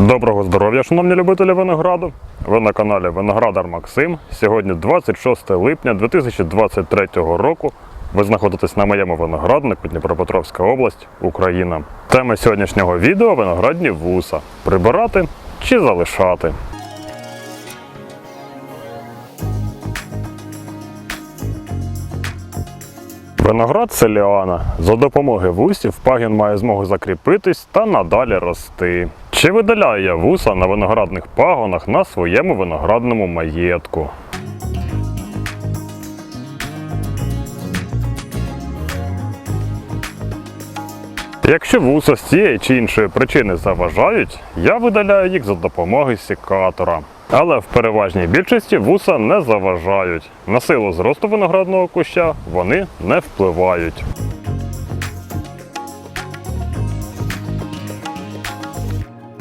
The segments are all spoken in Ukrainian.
Доброго здоров'я, шановні любителі винограду. Ви на каналі Виноградар Максим. Сьогодні 26 липня 2023 року. Ви знаходитесь на моєму винограднику Дніпропетровська область, Україна. Тема сьогоднішнього відео виноградні вуса. Прибирати чи залишати. Виноград це ліана. За допомогою вусів пагін має змогу закріпитись та надалі рости. Чи видаляю я вуса на виноградних пагонах на своєму виноградному маєтку? Якщо вуса з цієї чи іншої причини заважають, я видаляю їх за допомогою секатора. Але в переважній більшості вуса не заважають. На силу зросту виноградного куща вони не впливають.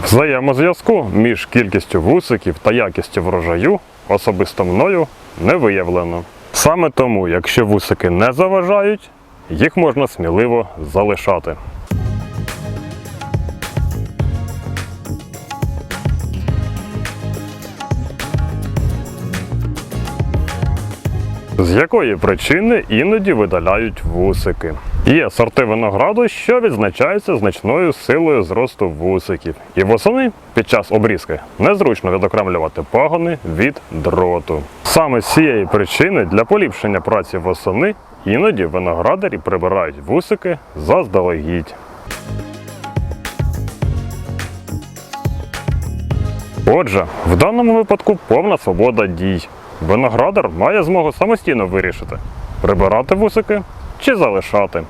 Взаємозв'язку між кількістю вусиків та якістю врожаю особисто мною не виявлено. Саме тому, якщо вусики не заважають, їх можна сміливо залишати. З якої причини іноді видаляють вусики? Є сорти винограду, що відзначаються значною силою зросту вусиків. І восени під час обрізки незручно відокремлювати пагони від дроту. Саме з цієї причини для поліпшення праці восени іноді виноградарі прибирають вусики заздалегідь. Отже, в даному випадку повна свобода дій. Виноградар має змогу самостійно вирішити, прибирати вусики чи залишати.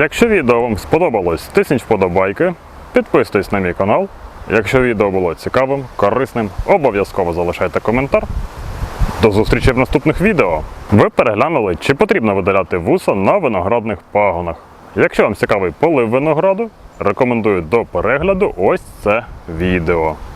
Якщо відео вам сподобалось, тисніть вподобайки, підписуйтесь на мій канал. Якщо відео було цікавим, корисним, обов'язково залишайте коментар. До зустрічі в наступних відео. Ви переглянули, чи потрібно видаляти вуса на виноградних пагонах. Якщо вам цікавий полив винограду, рекомендую до перегляду ось це відео.